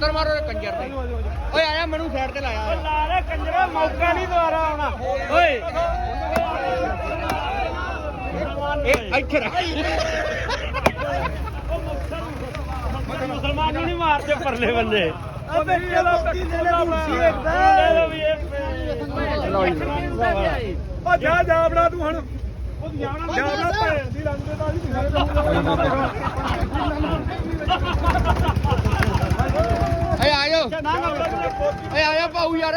ਕਰ ਮਾਰੋ ਇਹ ਕੰਜਰ ਦੇ। ਓਏ ਆਇਆ ਮੈਨੂੰ ਸਾਈਡ ਤੇ ਲਾਇਆ। ਲਾ ਲੈ ਕੰਜਰਾ ਮੌਕਾ ਨਹੀਂ ਦੁਆਰਾ ਆਉਣਾ। ਓਏ। ਇਹ ਇੱਥੇ ਰੱਖ। ਮੁਸਲਮਾਨ ਨੂੰ ਨਹੀਂ ਮਾਰਦੇ ਪਰਲੇ ਬੰਦੇ। ਅਬੇ ਚਲੋ ਪੱਕੀ ਦੇ ਲੈ ਕੁਰਸੀ ਓ ਜਾ ਜਾ ਬਣਾ ਤੂੰ ਹੁਣ। ਉਹ ਜਾਣਾ ਜਾਣਾ ਭੈਣ ਦੀ ਰੰਗ ਦੇ ਨਹੀਂ ਓਏ ਆਇਓ ਪਾਉ ਯਾਰ।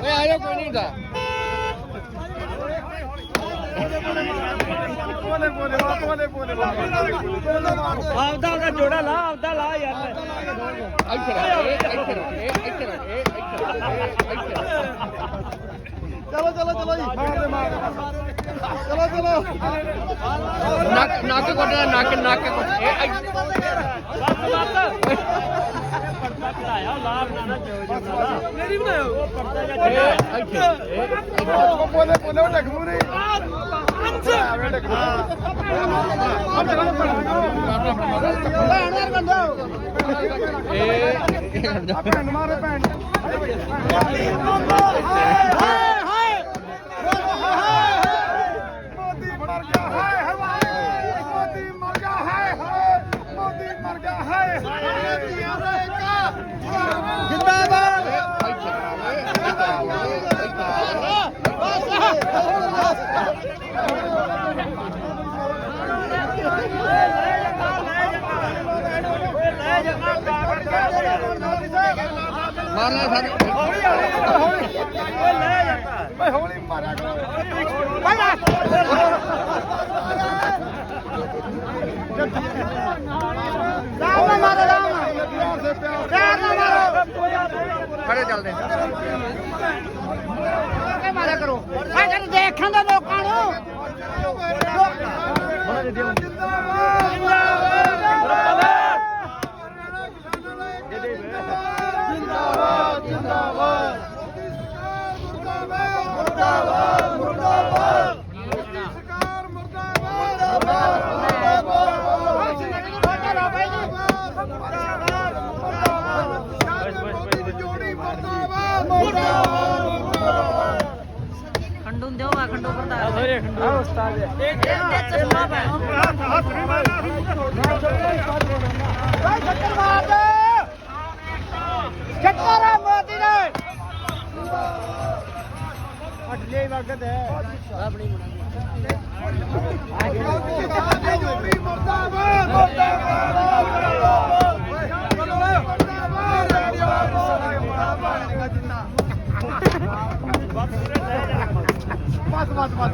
ਓਏ ਆਇਓ ਕੋਈ ਨਹੀਂ ਹੁੰਦਾ। ਆਪਦਾ ਉਹਦਾ ਜੋੜਾ ਲਾ ਆਪਦਾ ਲਾ ਯਾਰ। ਇੱਥੇ ਰੱਖ ਇਹ ਇੱਥੇ ਰੱਖ ਇਹ ਇੱਥੇ ਰੱਖ ਇਹ ਇੱਥੇ ਚਲੋ ਚਲੋ ਚਲੋ ਜੀ ਚਲੋ ਚਲੋ ਨੱਕ ਨੱਕ ਕੋਟਾ ਨੱਕ ਨੱਕ ਕੋਟਾ ਇਹ ਮੇਰੀ ਇਹ ਬੋਲੇ ਬੋਲੇ ਉਹ ਡਕ ਮੂਰੇ ਆਵੇ ਡਕ ਇਹ ਭੈਣ ਮਾਰੇ ਭੈਣ ਮੋਦੀ ਮਰ ਗਿਆ ਹਾਏ ਹਾਏ ਮੋਦੀ ਮਰ ਗਿਆ ਹਾਏ ਹਾਏ ਮੋਦੀ ਮਰ ਗਿਆ ਹਾਏ ਹਾਏ ਜਿੰਦਾਬਾਦ ਮਾਰਨਾ ਸਾਨੂੰ ਹੌਲੀ ਹੌਲੀ ਓਏ ਲੈ ਜਾ ਓਏ ਹੌਲੀ ਮਾਰਿਆ ਕਰੋ ਰਾਮ ਮਾਰੋ ਰਾਮ ਪਿਆਰ ਨਾਲ ਮਾਰੋ ਖੜੇ ਚੱਲਦੇ ਮਾਰਿਆ ਕਰੋ ਆ ਜਦ ਦੇਖਣ ਦੇ ਲੋਕਾਂ ਨੂੰ ਖੰਡੂ ਦਿਓ ਆ ਖੰਡੂ ਕਰਦਾ ਹੋਏ ਖੰਡੂ ਉਸਤਾਦ ਚੱਕਰ ਮਾਰ ਦੇ ਚੱਕਰ ਆ ਮੋਦੀ ਨੇ ਅਟਲੇ ਵਗਤ ਹੈ ਆਪਣੀ ਬਸ ਬਸ ਬਸ mata, mata.